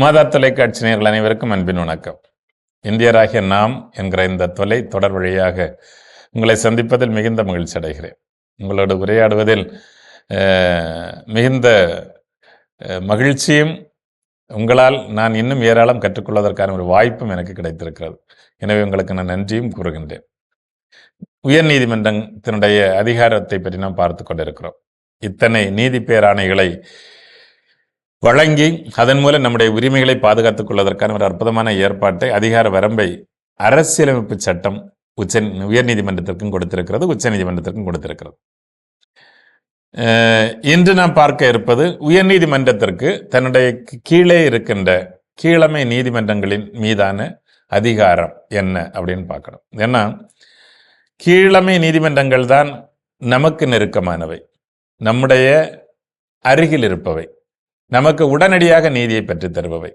மாதா தொலைக்காட்சி நேர்கள் அனைவருக்கும் அன்பின் வணக்கம். இந்தியராகிய நாம் என்கிற இந்த தொலை தொடர் வழியாக உங்களை சந்திப்பதில் மிகுந்த மகிழ்ச்சி அடைகிறேன். உங்களோடு உரையாடுவதில் மிகுந்த மகிழ்ச்சியும் உங்களால் நான் இன்னும் ஏராளம் கற்றுக்கொள்வதற்கான ஒரு வாய்ப்பும் எனக்கு கிடைத்திருக்கிறது. எனவே உங்களுக்கு நான் நன்றியும் கூறுகின்றேன். உயர் நீதிமன்றத்தினுடைய அதிகாரத்தை பற்றி நாம் பார்த்து கொண்டிருக்கிறோம். இத்தனை நீதி பேராணைகளை வழங்கி அதன் மூலம் நம்முடைய உரிமைகளை பாதுகாத்துக் கொள்வதற்கான ஒரு அற்புதமான ஏற்பாட்டை அதிகார வரம்பை அரசியலமைப்பு சட்டம் உச்ச உயர்நீதிமன்றத்திற்கும் கொடுத்திருக்கிறது உச்சநீதிமன்றத்திற்கும் கொடுத்திருக்கிறது. இன்று நாம் பார்க்க இருப்பது உயர்நீதிமன்றத்திற்கு தன்னுடைய கீழே இருக்கின்ற கீழமை நீதிமன்றங்களின் மீதான அதிகாரம் என்ன அப்படின்னு பார்க்கணும். ஏன்னா கீழமை நீதிமன்றங்கள் தான் நமக்கு நெருக்கமானவை. நம்முடைய அருகில் இருப்பவை. நமக்கு உடனடியாக நீதியை பெற்றுத் தருபவை.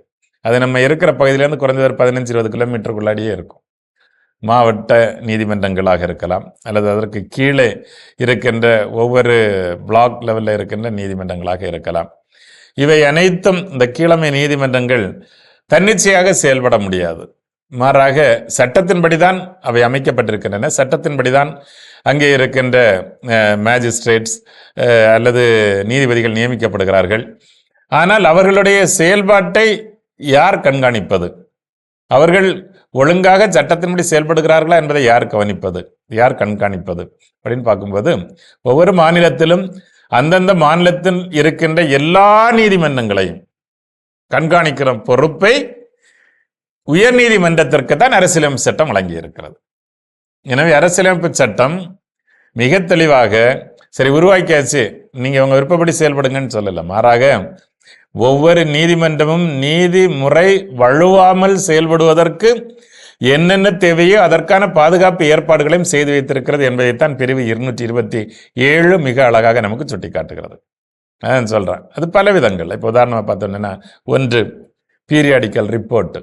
அது நம்ம இருக்கிற பகுதியிலேருந்து குறைந்தது ஒரு பதினஞ்சு இருபது கிலோமீட்டருக்குள்ளாடியே இருக்கும். மாவட்ட நீதிமன்றங்களாக இருக்கலாம் அல்லது அதற்கு கீழே இருக்கின்ற ஒவ்வொரு பிளாக் லெவலில் இருக்கின்ற நீதிமன்றங்களாக இருக்கலாம். இவை அனைத்தும் இந்த கீழமை நீதிமன்றங்கள் தன்னிச்சையாக செயல்பட முடியாது. மாறாக சட்டத்தின்படிதான் அவை அமைக்கப்பட்டிருக்கின்றன. சட்டத்தின்படிதான் அங்கே இருக்கின்ற மேஜிஸ்ட்ரேட்ஸ் அல்லது நீதிபதிகள் நியமிக்கப்படுகிறார்கள். ஆனால் அவர்களுடைய செயல்பாட்டை யார் கண்காணிப்பது? அவர்கள் ஒழுங்காக சட்டத்தின்படி செயல்படுகிறார்களா என்பதை யார் கவனிப்பது? யார் கண்காணிப்பது? அப்படின்னு பார்க்கும்போது ஒவ்வொரு மாநிலத்திலும் அந்தந்த மாநிலத்தில் இருக்கின்ற எல்லா நீதிமன்றங்களையும் கண்காணிக்கிற பொறுப்பை உயர் நீதிமன்றத்திற்கு தான் அரசியலமைப்பு சட்டம் வழங்கி இருக்கிறது எனவே அரசியலமைப்பு சட்டம் மிக தெளிவாக சரி உருவாக்கியாச்சு நீங்க உங்க விருப்பப்படி செயல்படுங்கன்னு சொல்லல மாறாக ஒவ்வொரு நீதிமன்றமும் நீதி முறை வழுவாமல் செயல்படுவதற்கு என்னென்ன தேவையோ அதற்கான பாதுகாப்பு ஏற்பாடுகளையும் செய்து வைத்திருக்கிறது என்பதைத்தான் பிரிவு இருநூற்றி இருபத்தி ஏழு மிக அழகாக நமக்கு சுட்டிக்காட்டுகிறது. அதான் சொல்கிறேன் அது பல விதங்கள். இப்போ உதாரணமாக பார்த்தோம்னா ஒன்று பீரியாடிக்கல் ரிப்போர்ட்டு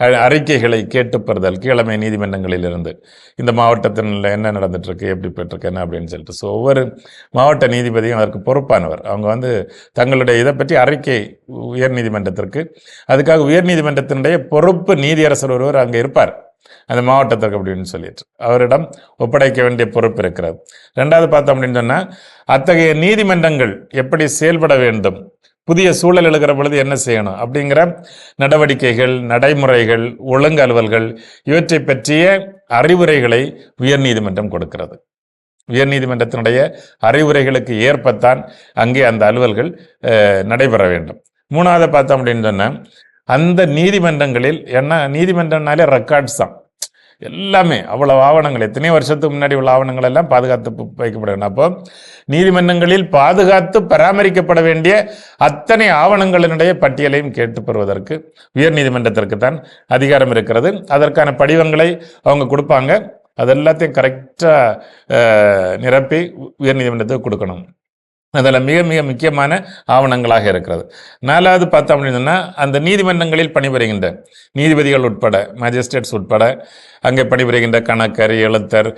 அறிக்கைகளை கேட்டுப்பெறுதல் கீழமை நீதிமன்றங்களிலிருந்து. இந்த மாவட்டத்தில் என்ன நடந்துட்டுருக்கு எப்படி போயிட்டுருக்கு என்ன அப்படின்னு சொல்லிட்டு. ஸோ ஒவ்வொரு மாவட்ட நீதிபதியும் அதற்கு பொறுப்பானவர். அவங்க வந்து தங்களுடைய இதை பற்றி அறிக்கை உயர் நீதிமன்றத்திற்கு. அதுக்காக உயர் நீதிமன்றத்தினுடைய பொறுப்பு நீதியரசர் ஒருவர் அங்கே இருப்பார். அந்த மாவட்டத்திற்கு அப்படின்னு சொல்லிட்டு. அவரிடம் ஒப்படைக்க வேண்டிய பொறுப்பு இருக்கிறது. ரெண்டாவது பார்த்தோம் அப்படின்னு சொன்னால் அத்தகைய நீதிமன்றங்கள் எப்படி செயல்பட வேண்டும்? புதிய சூழல் எழுகிற பொழுது என்ன செய்யணும்? அப்படிங்கிற நடவடிக்கைகள் நடைமுறைகள் ஒழுங்கு அலுவல்கள் இவற்றை பற்றிய அறிவுரைகளை உயர்நீதிமன்றம் கொடுக்கிறது. உயர்நீதிமன்றத்தினுடைய அறிவுரைகளுக்கு ஏற்பத்தான் அங்கே அந்த அலுவல்கள் நடைபெற வேண்டும். மூணாவது பார்த்தோம் அப்படின்னு சொன்னால் அந்த நீதிமன்றங்களில் என்ன நீதிமன்றம்னாலே ரெக்கார்ட்ஸ் தான். எல்லாமே. அவ்வளவு ஆவணங்கள். எத்தனையோ வருஷத்துக்கு முன்னாடி உள்ள ஆவணங்கள் எல்லாம் பாதுகாத்து பு- வைக்கப்பட வேண்டும் அப்போ நீதிமன்றங்களில் பாதுகாத்து பராமரிக்கப்பட வேண்டிய அத்தனை ஆவணங்களினுடைய பட்டியலையும் கேட்டு பெறுவதற்கு உயர் நீதிமன்றத்திற்கு தான் அதிகாரம் இருக்கிறது. அதற்கான படிவங்களை அவங்க கொடுப்பாங்க. அது எல்லாத்தையும் கரெக்டாக நிரப்பி உயர் நீதிமன்றத்துக்கு கொடுக்கணும். அதில் மிக மிக முக்கியமான ஆவணங்களாக இருக்கிறது. நாலாவது பார்த்தோம் அப்படின்னா அந்த நீதிமன்றங்களில் பணிபுரிகின்ற நீதிபதிகள் உட்பட மேஜிஸ்ட்ரேட்ஸ் உட்பட அங்கே பணிபுரிகின்ற கணக்கர் எழுத்தர்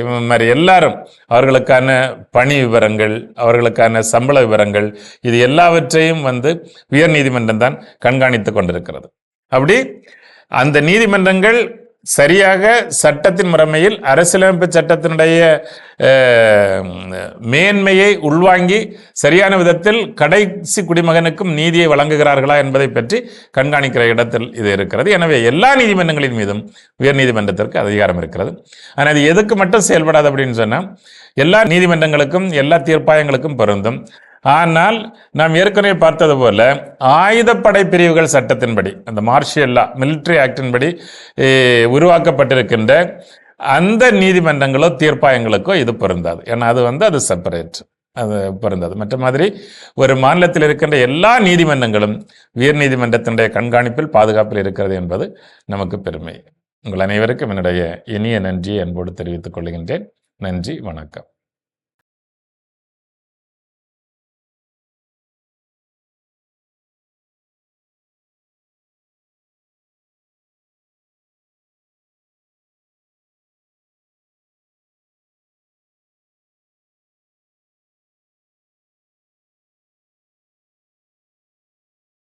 இவன் மாதிரி எல்லாரும் அவர்களுக்கான பணி விவரங்கள் அவர்களுக்கான சம்பள விவரங்கள் இது எல்லாவற்றையும் வந்து உயர் நீதிமன்றம் தான் கண்காணித்து கொண்டிருக்கிறது. அப்படி அந்த நீதிமன்றங்கள் சரியாக சட்டத்தின் முறைமையில் அரசியலமைப்பு சட்டத்தினுடைய மேன்மையை உள்வாங்கி சரியான விதத்தில் கடைசி குடிமகனுக்கும் நீதியை வழங்குகிறார்களா என்பதை பற்றி கண்காணிக்கிற இடத்தில் இது இருக்கிறது. எனவே எல்லா நீதிமன்றங்களின் மீதும் உயர் நீதிமன்றத்திற்கு அதிகாரம் இருக்கிறது. ஆனால் அது எதுக்கு மட்டும் செயல்படாது அப்படின்னு சொன்னால் எல்லா நீதிமன்றங்களுக்கும் எல்லா தீர்ப்பாயங்களுக்கும் பொருந்தும். ஆனால் நாம் ஏற்கனவே பார்த்தது போல ஆயுதப்படை பிரிவுகள் சட்டத்தின்படி அந்த மார்ஷியல் லா மிலிட்ரி ஆக்டின்படி உருவாக்கப்பட்டிருக்கின்ற அந்த நீதிமன்றங்களோ தீர்ப்பாயங்களுக்கோ இது பொருந்தாது. ஏன்னா அது வந்து அது செப்பரேட் அது பொருந்தாது. மற்ற மாதிரி ஒரு மாநிலத்தில் இருக்கின்ற எல்லா நீதிமன்றங்களும் உயர் நீதிமன்றத்தினுடைய கண்காணிப்பில் பாதுகாப்பில் இருக்கிறது என்பது நமக்கு பெருமை. உங்கள் அனைவருக்கும் என்னுடைய இனிய நன்றியை அன்போடு தெரிவித்துக் கொள்கின்றேன். நன்றி வணக்கம்.